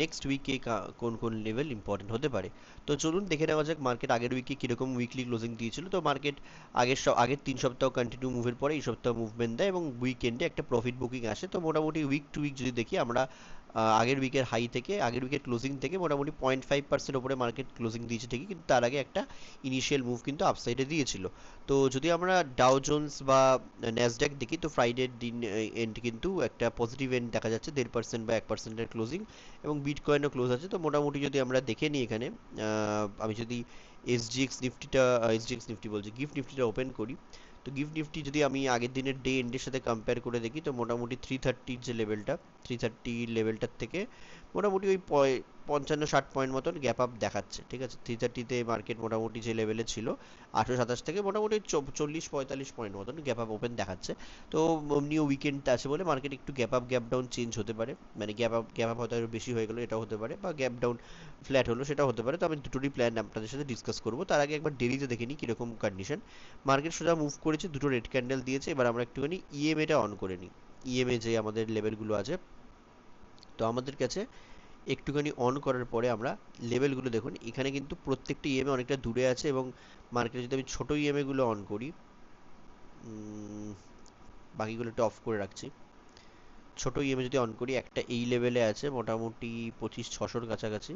Next উইকে কোন কোন লেভেল ইম্পর্টেন্ট হতে পারে। তো চলুন দেখে নেওয়া যাক মার্কেট আগের উইকে কীরকম উইকলি ক্লোজিং দিয়েছিল। তো মার্কেট আগের সব, আগের তিন সপ্তাহ কন্টিনিউ মুভের পরে এই সপ্তাহ মুভমেন্ট দেয় এবং উইকেন্ডে একটা প্রফিট বুকিং আসে। তো মোটামুটি উইক টু উইক যদি দেখি আমরা আগের উইকের হাই থেকে, আগের উইকের ক্লোজিং থেকে মোটামুটি পয়েন্ট ফাইভ পার্সেন্ট ওপরে মার্কেট ক্লোজিং দিয়েছে ঠিকই, কিন্তু তার আগে একটা ইনিশিয়াল মুভ কিন্তু আপসাইডে দিয়েছিল। তো যদি আমরা ডাও জোন্স বা ন্যাসড্যাক দেখি, তো ফ্রাইডের দিন এন্ড কিন্তু একটা পজিটিভ এন্ড দেখা যাচ্ছে, দেড় পার্সেন্ট বা এক পার্সেন্টের ক্লোজিং এবং বিটকয়েনও ক্লোজ আছে। তো মোটামুটি যদি আমরা দেখে নিই এখানে আমি যদি এসজিএক্স নিফটিটা এসজিএক্স নিফটি বলছি গিফট নিফটিটা ওপেন করি, তো গিফট নিফটি যদি আমি আগের দিনের ডে এন্ডের সাথে কম্পেয়ার করে দেখি, তো মোটামুটি থ্রি থার্টির যে লেভেলটা থ্রি থার্টি লেভেলটার থেকে মোটামুটি ওই পঞ্চান্ন ষাট পয়েন্ট মতন গ্যাপ আপ দেখাচ্ছে, ঠিক আছে? থ্রি থার্টিতে মার্কেট মোটামুটি যে লেভেলে ছিল আঠেরো সাতাশ থেকে মোটামুটি চল্লিশ পঁয়তাল্লিশ পয়েন্ট মতন গ্যাপ আপ ওপেন দেখাচ্ছে। তো এমনিও উইকেন্ড আছে বলে মার্কেট একটু gap up gap down change হতে পারে। মানে গ্যাপ আপ গ্যাপ আপ হয়তো আরও বেশি হয়ে গেলো, এটাও হতে পারে, বা গ্যাপ ডাউন ফ্ল্যাট হলো, সেটাও হতে পারে। তো আমি দুটোরই প্ল্যান আপনাদের সাথে ডিসকাস করব। তার আগে একবার ডেলিতে দেখে নিই কীরকম কন্ডিশন মার্কেট সোজা মুভ করেছে, দুটো রেড ক্যান্ডেল দিয়েছে, এবার আমরা একটুখানি ইএমএটা অন করে নিই। ইএমএ যে আমাদের লেভেলগুলো আছে, তো আমাদের কাছে একটুখানি অন করার পরে আমরা লেভেলগুলো দেখুন, এখানে কিন্তু প্রত্যেকটা ইএমএ অনেকটা দূরে আছে এবং মার্কেটে যদি আমি ছোটো ইএমএগুলো অন করি বাকিগুলো একটু অফ করে রাখছি। ছোটো ইএমএ যদি অন করি, একটা এই লেভেলে আছে মোটামুটি পঁচিশ, ছশোর কাছাকাছি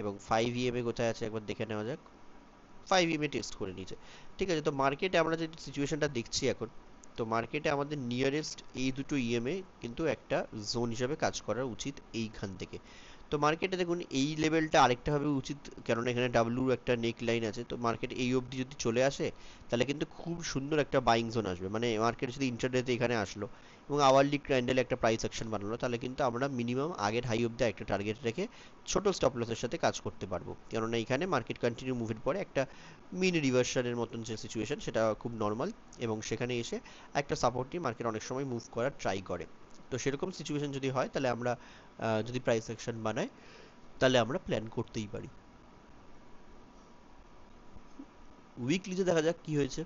এবং ফাইভ ইএমএ কোথায় আছে একবার দেখে নেওয়া যাক। ফাইভ ইএমএ টেস্ট করে নিয়েছে। ঠিক আছে, তো মার্কেটে আমরা যে সিচুয়েশনটা দেখছি এখন তো মার্কেটে আমাদের নিয়ারেস্ট এই দুটো ইএমএ কিন্তু একটা জোন হিসাবে কাজ করা উচিত এইখান থেকে। তো মার্কেটে দেখুন, এই লেভেলটা আরেকটা হবে উচিত, কেননা এখানে ডাব্লুর একটা নেক লাইন আছে, তো মার্কেট এই অবধি যদি চলে আসে, তাহলে কিন্তু খুব সুন্দর একটা বাইং জোন আসবে। মানে মার্কেট যদি ইন্টারডেতে এখানে আসলো এবং আওয়ারলি ক্যান্ডেলে একটা প্রাইস অ্যাকশন বানালো, তাহলে কিন্তু আমরা মিনিমাম আগের হাই অবধি একটা টার্গেট রেখে ছোট স্টপ লসের সাথে কাজ করতে পারব। কেননা এখানে মার্কেট কন্টিনিউ মুভের পরে একটা মিনি রিভার্সানের মতন যে সিচুয়েশন সেটা খুব নর্মাল এবং সেখানে এসে একটা সাপোর্ট নিয়ে মার্কেট অনেক সময় মুভ করার ট্রাই করে। তো সেরকম সিচুয়েশন যদি হয়, তাহলে আমরা যদি প্রাইস অ্যাকশন বানাই, তাহলে আমরা প্ল্যান করতেই পারি। উইকলিতে দেখা যাক কি হয়েছে।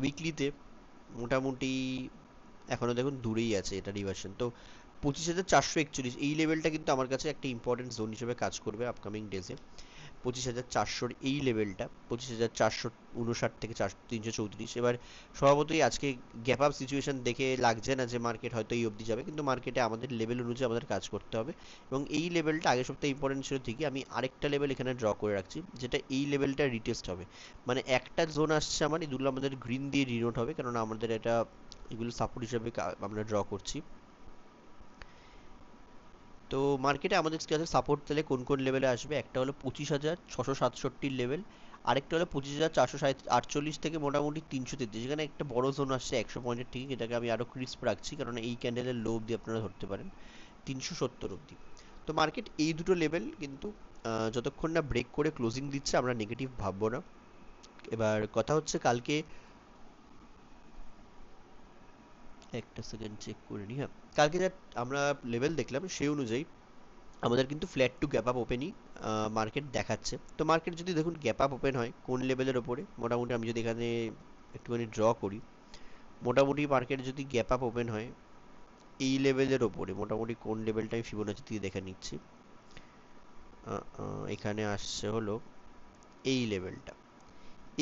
উইকলিতে মোটামুটি এখনও দেখুন দূরেই আছে এটা রিভার্সন তো পঁচিশ হাজার চারশো একচল্লিশ, এই লেভেলটা কিন্তু আমার কাছে একটা ইম্পর্টেন্ট জোন হিসেবে কাজ করবে আপকামিং ডেজে পঁচিশ হাজার চারশোর এই লেভেলটা পঁচিশ হাজার চারশো উনষাট থেকে চারশো তিনশো চৌত্রিশ। এবার স্বভাবতই আজকে গ্যাপ আপ সিচুয়েশন দেখে লাগছে না যে মার্কেট হয়তো এই অবধি যাবে, কিন্তু মার্কেটে আমাদের লেভেল অনুযায়ী আমাদের কাজ করতে হবে। এবং এই লেভেলটা আগের সপ্তাহে ইম্পর্টেন্ট ছিল ঠিকই, আমি আরেকটা লেভেল এখানে ড্র করে রাখছি, যেটা এই লেভেলটা রিটেস্ট হবে। মানে একটা জোন আসছে আমার এগুলো আমাদের গ্রিন দিয়ে রিনোট হবে, কেননা আমাদের এটা এগুলো সাপোর্ট হিসেবে আমরা ড্র করছি। তো মার্কেটে আমাদের কাছে সাপোর্ট তাহলে কোন কোন লেভেলে আসবে? একটা হলো পঁচিশ হাজার ছশো সাতষট্টির লেভেল আরেকটা হলো পঁচিশ হাজার চারশো আটচল্লিশ থেকে মোটামুটি তিনশো তেত্রিশ এখানে একটা বড় জোন আসছে একশো পয়েন্টের ঠিক, এটাকে আমি আরও ক্রিস্প রাখছি, কারণ এই ক্যান্ডেলের লো অবধি আপনারা ধরতে পারেন, তিনশো সত্তর অবধি। তো মার্কেট এই দুটো লেভেল কিন্তু যতক্ষণ না ব্রেক করে ক্লোজিং দিচ্ছে, আমরা নেগেটিভ ভাববো না। এবার কথা হচ্ছে কালকে একটা সেকেন্ড চেক করে নিই হ্যাঁ। কালকে যা আমরা লেভেল দেখলাম, সেই অনুযায়ী আমাদের কিন্তু ফ্ল্যাট টু গ্যাপ আপ ওপেনই মার্কেট দেখাচ্ছে। তো মার্কেট যদি দেখুন গ্যাপ আপ ওপেন হয়, কোন লেভেলের ওপরে? মোটামুটি আমি যদি এখানে একটুখানি ড্র করি, মোটামুটি মার্কেট যদি গ্যাপ আপ ওপেন হয়, এই লেভেলের ওপরে, মোটামুটি কোন লেভেলটা আমি ফিবোনাচি দিয়ে দেখে নিচ্ছি এখানে আসছে হলো এই লেভেলটা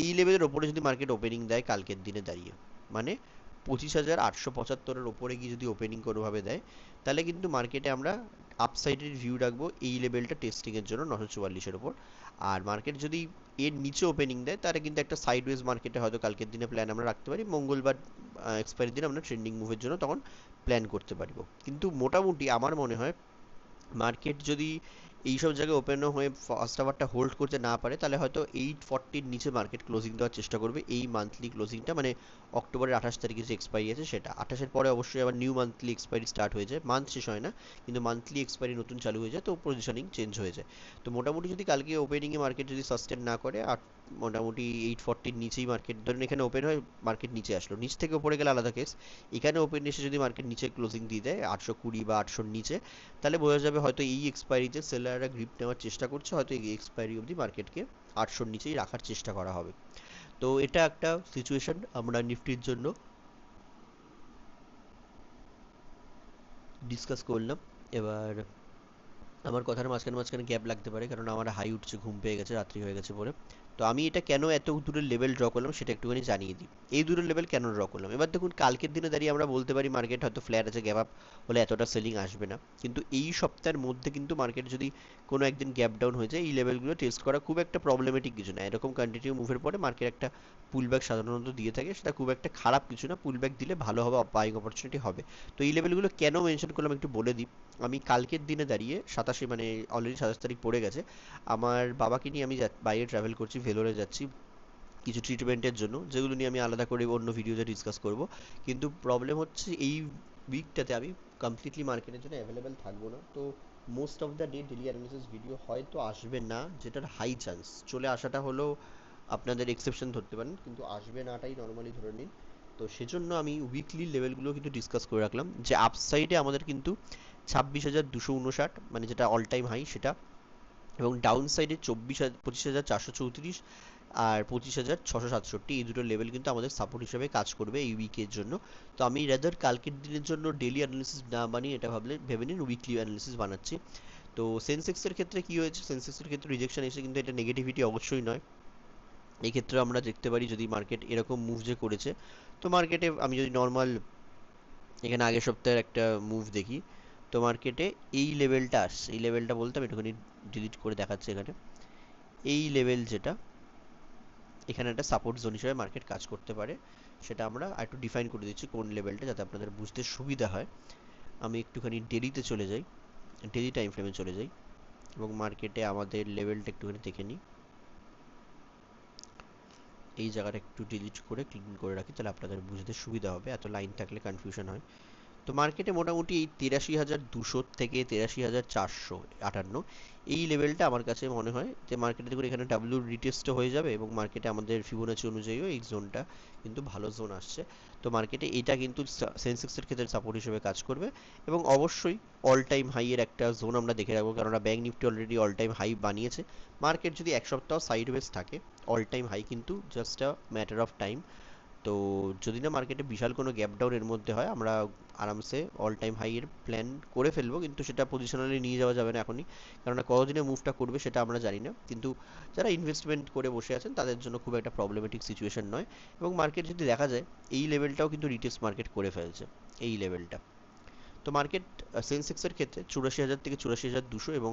এই লেভেলের ওপরে যদি মার্কেট ওপেনিং দেয়, কালকের দিনে দাঁড়িয়ে মানে পঁচিশ হাজার আটশো পঁচাত্তরের ওপরে গিয়ে যদি ওপেনিং কোনোভাবে দেয়, তাহলে কিন্তু মার্কেটে আমরা আপসাইডের ভিউ রাখব এই লেভেলটা টেস্টিংয়ের জন্য নশো চুয়াল্লিশের ওপর। আর মার্কেট যদি এর নিচে ওপেনিং দেয়, তাহলে কিন্তু একটা সাইডওয়েজ মার্কেটে হয়তো কালকের দিনে প্ল্যান আমরা রাখতে পারি। মঙ্গলবার এক্সপায়ারি দিনে আমরা ট্রেন্ডিং মুভের জন্য তখন প্ল্যান করতে পারব। কিন্তু মোটামুটি আমার মনে হয় মার্কেট যদি এইসব জায়গায় ওপেনও হয়ে ফার্স্ট আওয়ারটা হোল্ড করতে না পারে, তাহলে হয়তো এইট ফর্টির নিচে মার্কেট ক্লোজিং দেওয়ার চেষ্টা করবে। এই মান্থলি ক্লোজিংটা মানে অক্টোবরের আঠাশ তারিখে যে এক্সপায়ারি আছে সেটা। আঠাশের পরে অবশ্যই আবার নিউ মান্থলি এক্সপায়ারি স্টার্ট হয়ে যায়। মান্থ শেষ হয় না, কিন্তু মান্থলি এক্সপায়ারি নতুন চালু হয়ে যায়, তো পজিশনিং চেঞ্জ হয়ে যায়। তো মোটামুটি যদি কালকে ওপেনিংয়ে মার্কেট যদি সাস্টেন না করে, আর মোটামুটি এইট ফর্টির নিচেই মার্কেট ধরেন এখানে ওপেন হয় মার্কেট নিচে আসলো। নিচ থেকে ওপরে গেলে আলাদা কেস এখানে ওপেন এসে যদি মার্কেট নিচে ক্লোজিং দিয়ে দেয়, আটশো কুড়ি বা আটশোর নিচে, তাহলে বোঝা যাবে হয়তো এই এক্সপায়ারিতে সেলাররা গ্রিপ নেওয়ার চেষ্টা করছে, হয়তো এক্সপায়ারি অবধি মার্কেটকে আটশোর নিচেই রাখার চেষ্টা করা হবে। তো এটা একটা সিচুয়েশন আমরা নিফটির জন্য ডিসকাস করলাম। এবার আমার কথার মাঝখানে মাঝখানে গ্যাপ লাগতে পারে, কারণ আমার হাই উঠছে, ঘুম পেয়ে গেছে, রাত্রি হয়ে গেছে বলে। তো আমি এটা কেন এত দূরের লেভেল ড্র করলাম সেটা একটুখানি জানিয়ে দিই। এই দূরের লেভেল কেন ড্র করলাম? এবার দেখুন, কালকের দিনে দাঁড়িয়ে আমরা বলতে পারি মার্কেট হয়তো ফ্ল্যাট আছে গ্যাপ আপ হলে এতটা সেলিং আসবে না। কিন্তু এই সপ্তাহের মধ্যে কিন্তু মার্কেট যদি কোনো একদিন গ্যাপ ডাউন হয়ে যায়, এই লেভেলগুলো টেস্ট করা খুব একটা প্রবলেমেটিক কিছু না। এরকম কন্টিনিউ মুভের পরে মার্কেট একটা পুল ব্যাক সাধারণত দিয়ে থাকে, সেটা খুব একটা খারাপ কিছু না। পুল ব্যাক দিলে ভালো হবে বাইং অপরচুনিটি হবে। তো এই লেভেলগুলো কেন মেনশন করলাম একটু বলে দিই। আমি কালকের দিনে দাঁড়িয়ে সাতাশে মানে অলরেডি সাতাশ তারিখ পড়ে গেছে। আমার বাবাকে নিয়ে আমি বাইরে ট্রাভেল করছি ভেলোরে যাচ্ছি কিছু ট্রিটমেন্টের জন্য, যেগুলো নিয়ে আমি আলাদা করে অন্য ভিডিওতে ডিসকাস করব। কিন্তু প্রবলেম হচ্ছে এই উইকটাতে আমি কমপ্লিটলি মার্কেটের জন্য অ্যাভেলেবেল থাকব না। তো most of the day daily analysis video হয়তো আসবে না, যেটার হাই চান্স চলে আসাটা হলো আপনাদের এক্সেপশন ধরতে পারেন, কিন্তু আসবে নাটাই নর্মালি ধরে নিন। তো সেজন্য আমি উইকলি লেভেলগুলো কিন্তু ডিসকাস করে রাখলাম। যে আপসাইডে আমাদের কিন্তু ছাব্বিশ হাজার দুশো উনষাট মানে যেটা অল টাইম হাই সেটা এবং ডাউন সাইডে চব্বিশ পঁচিশ হাজার চারশো চৌত্রিশ আর পঁচিশ হাজার ছশো সাতষট্টি। এই দুটো লেভেল কিন্তু আমাদের সাপোর্ট হিসেবে কাজ করবে এই উইকের জন্য। তো আমি রেদার কালকের দিনের জন্য ডেলি অ্যানালিসিস না বানিয়ে এটা ভাবলে, ভেবে নিন উইকলি অ্যানালিসিস বানাচ্ছি। তো সেন্সেক্সের ক্ষেত্রে কি হয়েছে? সেন্সেক্সের ক্ষেত্রে রিজেকশন এসে কিন্তু এটা নেগেটিভিটি অবশ্যই নয়। এই ক্ষেত্রে আমরা দেখতে পারি যদি মার্কেট এরকম মুভ যে করেছে, তো মার্কেটে আমি যদি নর্মাল এখানে আগের সপ্তাহের একটা মুভ দেখি তো মার্কেটে এই লেভেলটা আসছে। এই লেভেলটা বলতে আমি একটুখানি ডিলিট করে দেখাচ্ছি এখানে। এই লেভেল যেটা, এখানে একটা সাপোর্ট জোন হিসেবে মার্কেট কাজ করতে পারে। সেটা আমরা একটু ডিফাইন করে দিচ্ছি কোন লেভেলটা যাতে আপনাদের বুঝতে সুবিধা হয়। আমি একটুখানি ডেলিতে চলে যাই ডেলি টাইম ফ্রেমে চলে যাই, এবং মার্কেটে আমাদের লেভেলটা একটুখানি দেখে নিই। এই জায়গাটা একটু ডিলিট করে ক্লিন করে রাখি, তাহলে আপনাদের বুঝতে সুবিধা হবে। এত লাইন থাকলে কনফিউশন হয়। তো মার্কেটে মোটামুটি এই তেরাশি হাজার দুশো থেকে তেরাশি হাজার চারশো আটান্ন, এই লেভেলটা আমার কাছে মনে হয় যে মার্কেটে দেখুন এখানে ডাব্লিউ রিটেস্টও হয়ে যাবে এবং মার্কেটে আমাদের ফিবোনাচি অনুযায়ীও এই জোনটা কিন্তু ভালো জোন আসছে। তো মার্কেটে এটা কিন্তু সেন্সেক্সের ক্ষেত্রে সাপোর্ট হিসেবে কাজ করবে এবং অবশ্যই অল টাইম হাইয়ের একটা জোন আমরা দেখে রাখব, কেননা bank Nifty already all time high বানিয়েছে। মার্কেট যদি এক সপ্তাহ সাইডওয়েজ থাকে অল টাইম হাই কিন্তু just a matter of time তো যদি না মার্কেটে বিশাল কোনো গ্যাপ ডাউন এর মধ্যে হয়, আমরা আরামসে অল টাইম হাই এর প্ল্যান করে ফেলব, কিন্তু সেটা পজিশনালি নিয়ে যাওয়া যাবে না এখনই। কেননা কতদিনে মুভটা করবে সেটা আমরা জানি না। কিন্তু যারা ইনভেস্টমেন্ট করে বসে আছেন, তাদের জন্য খুব একটা প্রবলেমেটিক সিচুয়েশন নয়। এবং মার্কেট যদি দেখা যায়, এই লেভেলটাও কিন্তু রিটেলস মার্কেট করে ফেলছে, এই লেভেলটা তো মার্কেট সেন্সেক্সের ক্ষেত্রে চুরাশি হাজার থেকে চুরাশি হাজার দুশো এবং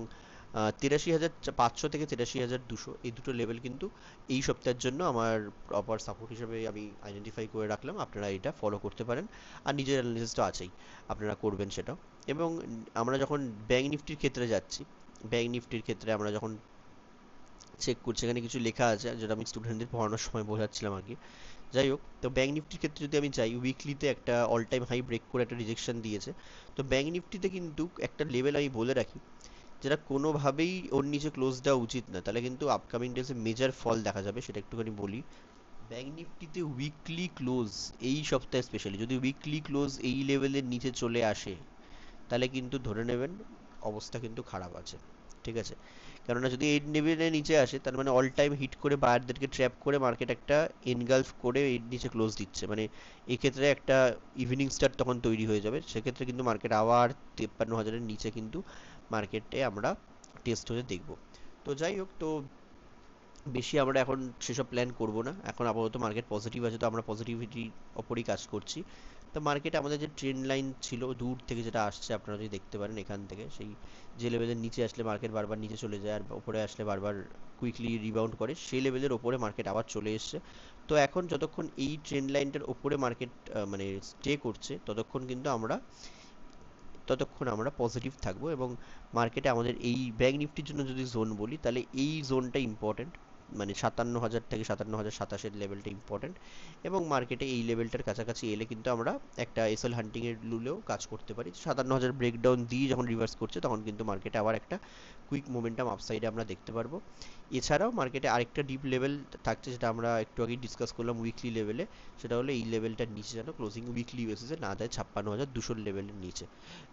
তিরাশি হাজার পাঁচশো থেকে তিরাশি হাজার দুশো। এই দুটো লেভেল কিন্তু এই সপ্তাহের জন্য আমার প্রপার সাপোর্ট হিসেবে আমি আইডেন্টিফাই করে রাখলাম। আপনারা এটা ফলো করতে পারেন। আর নিজের অ্যানালিসিস তো আছেই। আপনারা করবেন সেটা এবং আমরা যখন ব্যাঙ্ক নিফটির ক্ষেত্রে যাচ্ছি ব্যাঙ্ক নিফটির ক্ষেত্রে আমরা যখন চেক করছি, এখানে কিছু লেখা আছে যেটা আমি স্টুডেন্টদের পড়ানোর সময় বোঝাচ্ছিলাম আর কি যাই হোক, তো ব্যাঙ্ক নিফটির ক্ষেত্রে যদি আমি যাই উইকলিতে একটা অল টাইম হাই ব্রেক করে একটা রিজেকশন দিয়েছে। তো ব্যাঙ্ক নিফটিতে কিন্তু একটা লেভেল আমি বলে রাখি, যেটা কোনোভাবেই ওর নিচে ক্লোজ দেওয়া উচিত না। তাহলে কিন্তু আপকামিং ডেজে মেজর ফল দেখা যাবে, সেটা একটুখানি বলি। ব্যাঙ্ক নিফটিতে উইকলি ক্লোজ এই সপ্তাহে স্পেশালি যদি উইকলি ক্লোজ এই লেভেলের নিচে চলে আসে, তাহলে কিন্তু ধরে নেবেন অবস্থা কিন্তু খারাপ আছে, ঠিক আছে? কেননা যদি এই লেভেলের নিচে আসে, তার মানে অল টাইম হিট করে বায়ারদেরকে ট্র্যাপ করে মার্কেট একটা এনগালফ করে এর নিচে ক্লোজ দিচ্ছে। মানে এক্ষেত্রে একটা ইভিনিং স্টার তখন তৈরি হয়ে যাবে। সেক্ষেত্রে কিন্তু মার্কেট আবার তেপ্পান্ন হাজারের নিচে কিন্তু মার্কেটে আমরা টেস্ট হতে দেখব। তো যাই হোক, তো বেশি আমরা এখন সেসব প্ল্যান করব না। এখন আপাতত মার্কেট পজিটিভ আছে, তো আমরা পজিটিভিটির ওপরই কাজ করছি। তো মার্কেটে আমাদের যে ট্রেন্ড লাইন ছিল, দূর থেকে যেটা আসছে, আপনারা যদি দেখতে পারেন এখান থেকে, সেই যে লেভেলের নিচে আসলে মার্কেট বারবার নিচে চলে যায়, আর ওপরে আসলে বারবার কুইকলি রিবাউন্ড করে, সেই লেভেলের ওপরে মার্কেট আবার চলে এসছে। তো এখন যতক্ষণ এই ট্রেন্ড লাইনটার ওপরে মার্কেট মানে স্টে করছে, ততক্ষণ কিন্তু আমরা, ততক্ষণ আমরা পজিটিভ থাকব এবং মার্কেটে আমাদের এই ব্যাঙ্ক নিফটির জন্য যদি জোন বলি, তাহলে এই জোনটা ইম্পর্টেন্ট মানে সাতান্ন হাজার থেকে সাতান্ন হাজার সাতাশের লেভেলটা ইম্পর্টেন্ট এবং মার্কেটে এই লেভেলটার কাছাকাছি এলে কিন্তু আমরা একটা এসএল হান্টিংয়ের লুলেও কাজ করতে পারি। সাতান্ন হাজার ব্রেকডাউন দিয়ে যখন রিভার্স করছে, তখন কিন্তু মার্কেটে আবার একটা কুইক মোমেন্টাম আপসাইডে আমরা দেখতে পারব। এছাড়াও মার্কেটে আরেকটা ডিপ লেভেল থাকছে, যেটা আমরা একটু আগেই ডিসকাস করলাম উইকলি লেভেলে সেটা হলো এই লেভেলটার নিচে যেন ক্লোজিং উইকলি বেসিসে না দেয় ছাপ্পান্ন হাজার দুশোর লেভেলের নিচে।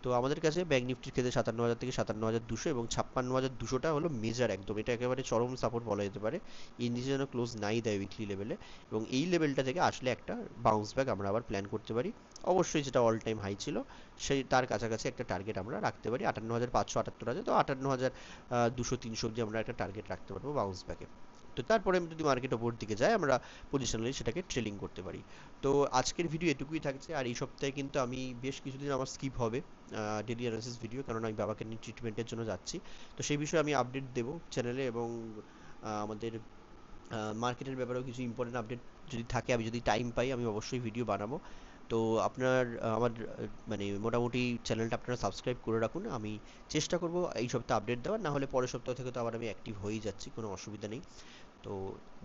তো আমাদের কাছে ব্যাঙ্ক নিফটির ক্ষেত্রে সাতান্ন হাজার থেকে সাতান্ন হাজার দুশো এবং ছাপ্পান্ন হাজার দুশোটা হলো মেজার একদম। এটা একেবারে চরম সাপোর্ট বলা যেতে পারে। এর যেন ক্লোজ নাই দেয় উইকলি লেভেলে এবং এই লেভেলটা থেকে আসলে একটা বাউন্স ব্যাক আমরা আবার প্ল্যান করতে পারি। অবশ্যই যেটা অল টাইম হাই ছিল। সেই তার কাছাকাছি একটা টার্গেট আমরা রাখতে পারি। আটান্ন হাজার পাঁচশো আটাত্তর হাজার তো আটান্ন হাজার দুশো তিনশো অব্দি আমরা একটা টার্গেট রাখতে পারব বাউন্স ব্যাকে তো তারপরে যদি মার্কেট ওপর দিকে যায় আমরা পজিশনালি সেটাকে ট্রেলিং করতে পারি। তো আজকের ভিডিও এটুকুই থাকছে। আর এই সপ্তাহে কিন্তু আমি বেশ কিছুদিন আমার স্কিপ হবে ডেলি অ্যানালিসিস ভিডিও কারণ আমি বাবাকে নিয়ে ট্রিটমেন্টের জন্য যাচ্ছি। তো সেই বিষয়ে আমি আপডেট দেবো চ্যানেলে এবং আমাদের মার্কেটের ব্যাপারেও কিছু ইম্পর্টেন্ট আপডেট যদি থাকে, আমি যদি টাইম পাই, আমি অবশ্যই ভিডিও বানাবো। তো আপনার আমার মানে মোটামুটি চ্যানেলটা আপনারা সাবস্ক্রাইব করে রাখুন। আমি চেষ্টা করব এই সপ্তাহে আপডেট দেওয়ার না হলে পরের সপ্তাহ থেকে তো আবার আমি অ্যাক্টিভ হয়েই যাচ্ছি, কোনো অসুবিধা নেই। তো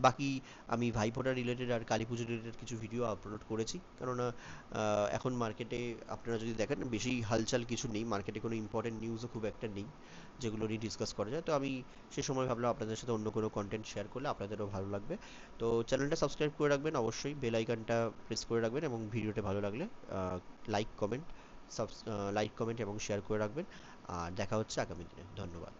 বাকি আমি ভাইফোঁটা রিলেটেড আর কালী পুজো রিলেটেড কিছু ভিডিও আপলোড করেছি। কেননা এখন মার্কেটে আপনারা যদি দেখেন, বেশি হালচাল কিছু নেই। মার্কেটে কোনো ইম্পর্টেন্ট নিউজও খুব একটা নেই, যেগুলো নিয়ে ডিসকাস করা যায়। তো আমি সে সময় ভাবলাম আপনাদের সাথে অন্য কোনো কন্টেন্ট শেয়ার করলে আপনাদেরও ভালো লাগবে। তো চ্যানেলটা সাবস্ক্রাইব করে রাখবেন অবশ্যই বেল আইকনটা প্রেস করে রাখবেন এবং ভিডিওটা ভালো লাগলে like comment subs like comment এবং শেয়ার করে রাখবেন। আর দেখা হচ্ছে আগামী দিনে। ধন্যবাদ।